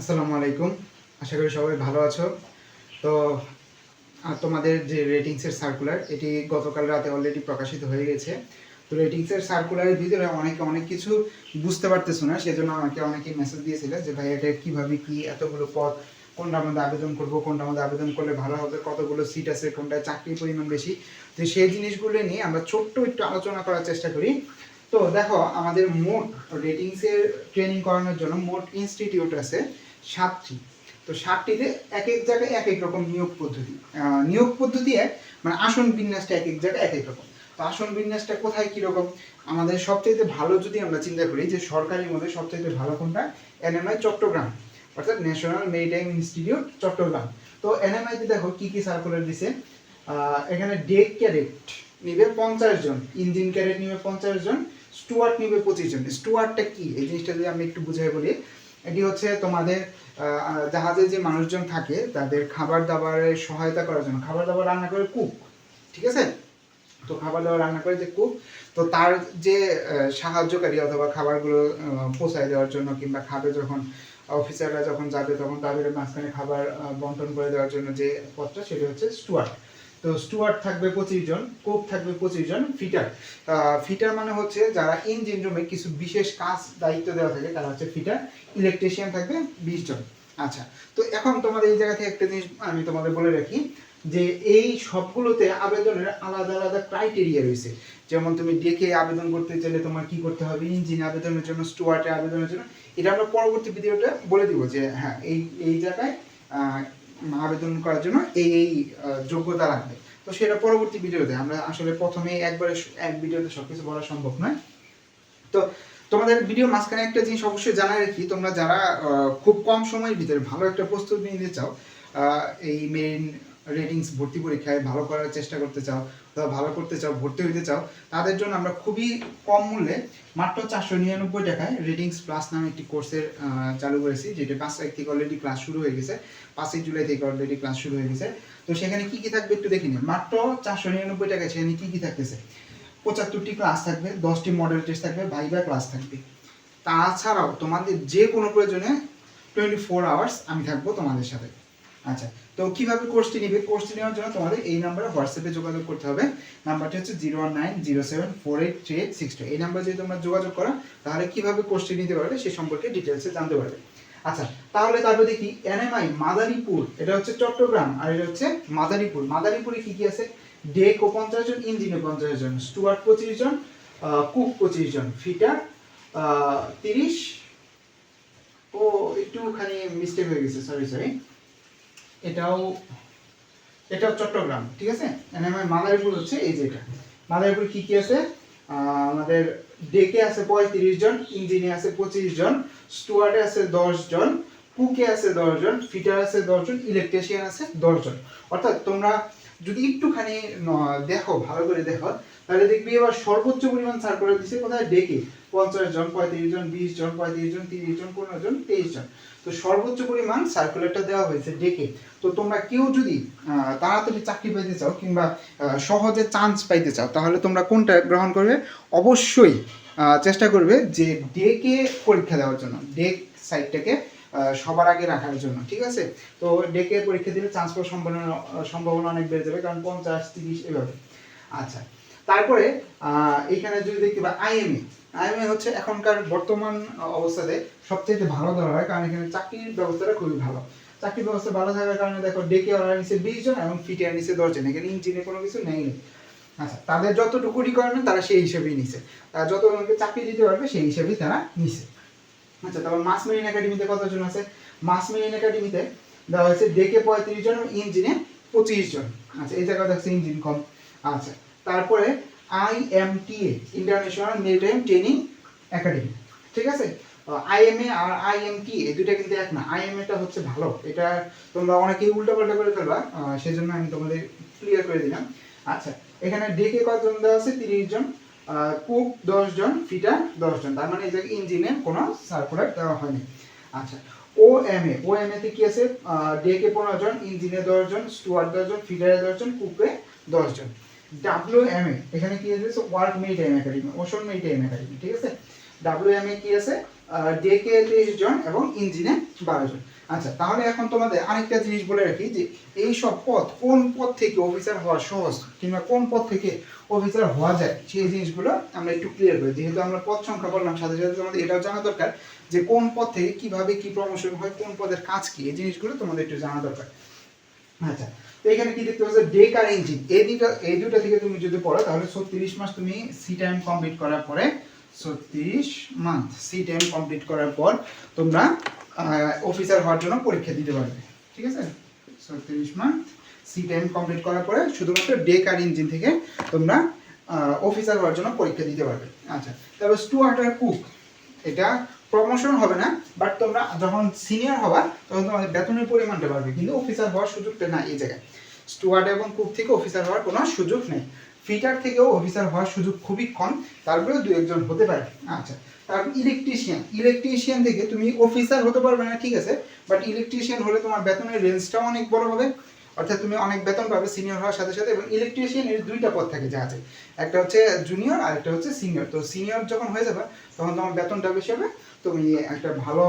আসসালামু আলাইকুম। আশা করি সবাই ভালো আছো। তো তোমাদের যে রেটিংসের সার্কুলার এটি গতকাল রাতে অলরেডি প্রকাশিত হয়ে গেছে। তো রেটিংসের সার্কুলারের ভিতরে অনেকে অনেক কিছু বুঝতে পারতেছো না, সেজন্য আমাকে অনেকেই মেসেজ দিয়েছিল যে, ভাই, এটা কীভাবে কী, এতগুলো পদ, কোনটার মধ্যে আবেদন করব, কোনটার মধ্যে আবেদন করলে ভালো হবে, কতগুলো সিট আছে, কোনটায় চাকরির পরিমাণ বেশি? তো সেই জিনিসগুলো নিয়ে আমরা ছোট্ট একটু আলোচনা করার চেষ্টা করি। তো দেখো, আমাদের মোট রেটিংসের ট্রেনিং করানোর জন্য মোট ইনস্টিটিউট আছে সাতটি। তো সাতটিতে এক এক জায়গায় এক এক রকম নিয়োগ পদ্ধতি। নিয়োগ পদ্ধতি এক মানে আসন বিন্যাসটা এক এক জায়গায় এক এক রকম। তো আসন বিন্যাসটা কোথায় কীরকম? আমাদের সবচেয়ে ভালো যদি আমরা চিন্তা করি যে সরকারির মধ্যে সবচেয়ে ভালো কোনটা? এনএমআই চট্টগ্রাম, অর্থাৎ ন্যাশনাল মেরিটাইম ইনস্টিটিউট চট্টগ্রাম। তো এনএমআইতে দেখো কি কি সার্কুলার দিছে? এখানে ডেক ক্যাডেট নিবে পঞ্চাশ জন, ইঞ্জিন ক্যাডেট নিবে পঞ্চাশ জন, স্টুয়ার্ট নিবে পঁচিশ জন। স্টুয়ার্টটা কি? এই জিনিসটা যদি আমি একটু বুঝাই বলি, এটি হচ্ছে তোমাদের জাহাজে যে মানুষজন থাকে, তাদের খাবার দাবারের সহায়তা করার জন্য। খাবার দাবার রান্না করে কুক ঠিক আছে? তো খাবার দাবার রান্না করে যে কুক তো তার যে সাহায্যকারী অথবা খাবারগুলো পৌঁছায় দেওয়ার জন্য কিংবা খাবে যখন অফিসাররা যখন যাবে তখন তাদের মাঝখানে খাবার বন্টন করে দেওয়ার জন্য যে পথটা, সেটা হচ্ছে স্টুয়ার্ট তো স্টুয়ার্ট থাকবে পঁচিশ জন কোক থাকবে পঁচিশ জন, ফিটার। ফিটার মানে হচ্ছে যারা ইঞ্জিন রুমে কিছু বিশেষ কাজ, দায়িত্ব দেওয়া থাকে, তারা হচ্ছে ফিটার। ইলেকট্রিশিয়ান থাকবে বিশ জন। আচ্ছা তো এখন তোমাদের এই জায়গা থেকে একটা জিনিস আমি তোমাদের বলে রাখি, যে এই সবগুলোতে আবেদনের আলাদা আলাদা ক্রাইটেরিয়া রয়েছে। যেমন তুমি ডেকে আবেদন করতে চাইলে তোমার কি করতে হবে? ইঞ্জিন আবেদনের জন্য, স্টুয়ার্টে আবেদনের জন্য। এটা আমরা পরবর্তী ভিডিওতে বলে দিব যে হ্যাঁ এই এই জায়গায় আবেদন করার জন্য এই এই যোগ্যতা লাগবে। তো সেটা পরবর্তী ভিডিওতে, আমরা আসলে প্রথমে একবারে এক ভিডিওতে সবকিছু বলা সম্ভব নয়। তো তোমাদের ভিডিও মাঝখানে একটা জিনিস অবশ্যই জানাই রাখি, তোমরা যারা খুব কম সময়ের ভিতরে ভালো একটা প্রস্তুতি নিতে চাও এই মেইন রেটিংস ভর্তি পরীক্ষায় ভালো করার চেষ্টা করতে চাও অথবা ভালো করতে চাও, ভর্তি হইতে চাও, তাদের জন্য আমরা খুবই কম মূল্যে মাত্র চারশো নিরানব্বই টাকায় রেটিংস প্লাস নামে একটি কোর্সের চালু করেছি, যেটা পাঁচ তারিখ থেকে অলরেডি ক্লাস শুরু হয়ে গেছে, পাঁচই জুলাই থেকে অলরেডি ক্লাস শুরু হয়ে গেছে। তো সেখানে কি কি থাকবে একটু দেখে নিন। মাত্র চারশো নিরানব্বই টাকায় সেখানে কি কি থাকতেছে? পঁচাত্তরটি ক্লাস থাকবে, দশটি মডেল টেস্ট থাকবে ভাইবা ক্লাস থাকবে। তাছাড়াও তোমাদের যে কোনো প্রয়োজনে টোয়েন্টি ফোর আওয়ার্স আমি থাকব তোমাদের সাথে। আচ্ছা তো কীভাবে কোর্সটি নিবে? কোর্সটি নেওয়ার জন্য তোমাদের এই নাম্বারে হোয়াটসঅ্যাপে যোগাযোগ করতে হবে। নাম্বারটি হচ্ছে zero one nine zero seven four eight three eight six two এই নাম্বারে যদি তোমরা যোগাযোগ করো, তাহলে কীভাবে কোর্সটি নিতে পারবে সে সম্পর্কে ডিটেলসে জানতে পারবে। আচ্ছা তাহলে তারপর দেখি এনএমআই মাদারীপুর, এটা হচ্ছে চট্টগ্রাম আর এটা হচ্ছে মাদারীপুর। মাদারীপুরে কি কি আছে? ডেক ও পঞ্চাশ জন, ইঞ্জিনে পঞ্চাশ জন, স্টুয়ার্ট পঁচিশ জন কুক পঁচিশ জন, ফিটার তিরিশ। ও, একটুখানি মিস্টেক হয়ে গেছে সরি সরি এটাও এটাও চট্টগ্রাম, ঠিক আছে? এনএমআই মাদারীপুর হচ্ছে এই যেটা। মাদারীপুর কী কী আছে? আমাদের ডেকে আছে পঁয়ত্রিশ জন ইঞ্জিনে আছে পঁচিশ জন স্টুয়ার্ডে আছে দশ জন, কুকে আছে দশজন ফিটার আছে দশজন ইলেকট্রিশিয়ান আছে দশজন অর্থাৎ তোমরা যদি একটুখানি দেখো, ভালো করে দেখো, তাহলে দেখবি এবার সর্বোচ্চ পরিমাণ সার্কুলার দিচ্ছে কোথায়? ডেকে। পঞ্চাশ জন, পঁয়ত্রিশ জন, বিশ জন, পঁয়ত্রিশ জন, তিরিশ জন, পনেরো জন, তেইশ জন। তো সর্বোচ্চ পরিমাণ সার্কুলারটা দেওয়া হয়েছে, ডেকে। তো তোমরা কেউ যদি তাড়াতাড়ি চাকরি পাইতে চাও কিংবা সহজে চান্স পাইতে চাও, তাহলে তোমরা কোনটা গ্রহণ করবে? অবশ্যই চেষ্টা করবে যে ডেকে পরীক্ষা দেওয়ার জন্য, ডেক সাইটটাকে সবার আগে রাখার জন্য, ঠিক আছে? তো ডেকে পরীক্ষা দিলে চান্স পাওয়ার সম্ভাবনা সম্ভাবনা অনেক বেড়ে যাবে, কারণ পঞ্চাশ, তিরিশ এভাবে। আচ্ছা তারপরে এখানে যদি দেখতে পাই আইএমএ আইএমএ হচ্ছে এখনকার বর্তমান অবস্থাতে সবচেয়ে ভালো ধরা হয়, কারণ এখানে চাকরির ব্যবস্থাটা খুবই ভালো। চাকরির ব্যবস্থা ভালো থাকার কারণে দেখো, ডেকে ওরা নিচে বিশ জন এবং ফিটিয়ার নিচে দশ জন। এখানে ইঞ্জিনে কোনো কিছু নেই। আচ্ছা তাদের যতটুকু রিকোয়ারমেন্ট তারা সেই হিসেবেই নিছে। তারা যত চাকরি দিতে পারবে, সেই হিসেবেই তারা নিছে। আচ্ছা তারপর মাস মেরিন একাডেমিতে কতজন আছে? মাস মেরিন একাডেমিতে দেওয়া হয়েছে ডেকে পঁয়ত্রিশ জন ইঞ্জিনে পঁচিশ জন। আচ্ছা এই জায়গায় দেখছে ইঞ্জিন কম আচ্ছা তারপরে IMTA international maritime training academy ঠিক আছে? আইএমএ আর আইএমটি এই দুইটা কিন্তু এক না। আইএমএটা হচ্ছে ভালো। এটা তোমরা অনেকেই উল্টাপাল্টা করে ফেলবা। আহ, সেজন্য আমি তোমাদের ক্লিয়ার করে দিলাম। আচ্ছা এখানে ডেকে কতজন দেওয়া আছে? তিরিশ জন। কুক দশ জন ফিটার দশ জন তার মানে জায়গায় ইঞ্জিনে কোনো সার্কুলার দেওয়া হয়নি। আচ্ছা ও এম এ ও এম এতে কি আছে? ডেকে পনেরো জন ইঞ্জিনে দশ জন স্টুয়ার্ড দশ জন ফিটারে দশ জন কুকে দশ জন ডাব্লিউ এম এ এখানে কি আছে? Work maritime academy, ocean M academy, ঠিক আছে? ডাব্লিউ এম এ কি আছে? ডেকে তেইশ জন এবং ইঞ্জিনে বারো জন আচ্ছা তাহলে এখন তোমাদের আরেকটা জিনিস বলে রাখি যে এই সব পথ কোন পথ থেকে অফিসার হওয়া সহজ কিংবা কোন পথ থেকে অফিসার হওয়া যায়, সেই জিনিসগুলো আমরা একটু ক্লিয়ার করি, যেহেতু আমরা পথ সংখ্যা বললাম, সাথে সাথে তোমাদের এটাও জানা দরকার যে কোন পথ থেকে কীভাবে কি প্রমোশন হয়, কোন পদের কাজ কি, এই জিনিসগুলো তোমাদের একটু জানা দরকার। আচ্ছা তো এখানে কি দেখতে পাচ্ছ? ডেক আর ইঞ্জিন এই দুটো এই দুটো থেকে তুমি যদি পড়ো, তাহলে ছত্রিশ মাস তুমি সি টাইম কমপ্লিট করার পরে ছত্রিশ মান্থ সি টাইম কমপ্লিট করার পর তোমরা অফিসার হওয়ার জন্য পরীক্ষা দিতে পারবে। ঠিক আছে? ছত্রিশ মান্থ সি টাইম কমপ্লিট করার পরে শুধুমাত্র ডেক আর ইঞ্জিন থেকে তোমরা অফিসার হওয়ার জন্য পরীক্ষা দিতে পারবে। আচ্ছা তারপর স্টুয়ার্ট আর কুক এটা প্রমোশন হবে না বাট তোমরা যখন সিনিয়র হবা, তখন তোমাদের বেতনের পরিমাণটা বাড়বে, কিন্তু অফিসার হওয়ার সুযোগটা না এই জায়গায়। স্টুয়ার্ড এবং কুক থেকে অফিসার হওয়ার কোনো সুযোগ নেই। ফিটার থেকেও অফিসার হওয়ার সুযোগ খুবই কম, তারপরেও দু একজন হতে পারে। আচ্ছা তারপর ইলেকট্রিশিয়ান ইলেকট্রিশিয়ান থেকে তুমি অফিসার হতে পারবে না, ঠিক আছে? বাট ইলেকট্রিশিয়ান হলে তোমার বেতনের রেঞ্জটাও অনেক বড় হবে। অর্থাৎ তুমি অনেক বেতন পাবে সিনিয়র হওয়ার সাথে সাথে। এবং ইলেকট্রিশিয়ান এর দুইটা পথ থাকে যা আছে। একটা হচ্ছে জুনিয়র আর একটা হচ্ছে সিনিয়র তো সিনিয়র যখন হয়ে যাবে, তখন তোমার বেতনটা বেশি হবে। তুমি একটা ভালো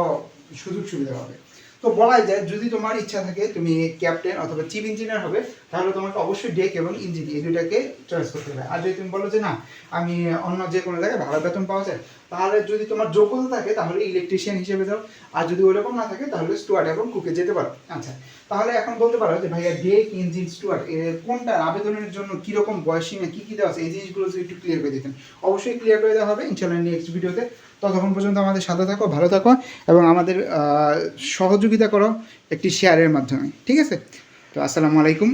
সুযোগ সুবিধা পাবে তো বলাই যায়, যদি তোমার ইচ্ছা থাকে তুমি ক্যাপ্টেন অথবা চিফ ইঞ্জিনিয়ার হবে, তাহলে তোমাকে অবশ্যই ডেক এবং ইঞ্জিন এই দুটাকে চয়েস করতে হবে। আর যদি তুমি বলো যে না, আমি অন্য যে কোনো জায়গায় ভালো বেতন পাওয়া যায়, তাহলে যদি তোমার যোগ্যতা থাকে, তাহলে ইলেকট্রিশিয়ান হিসেবে যাও। আর যদি ওরকম না থাকে, তাহলে স্টুয়ার্ড এবং কুকে যেতে পারো। আচ্ছা তাহলে এখন বলতে পারো যে ভাইয়া ডেক ইঞ্জিন স্টুয়ার্ড কোনটা আবেদনের জন্য কীরকম বয়সীমা কি কি দেওয়া আছে, এই জিনিসগুলো যদি একটু ক্লিয়ার করে দিতেন। অবশ্যই ক্লিয়ার করে দেওয়া হবে। ইনশাল্লাহ নেক্সট ভিডিওতে ততক্ষণ পর্যন্ত আমাদের সাথে থাকো, ভালো থাকো এবং আমাদের সহযোগিতা করো একটি শেয়ারের মাধ্যমে। ঠিক আছে? তো আসসালামু আলাইকুম।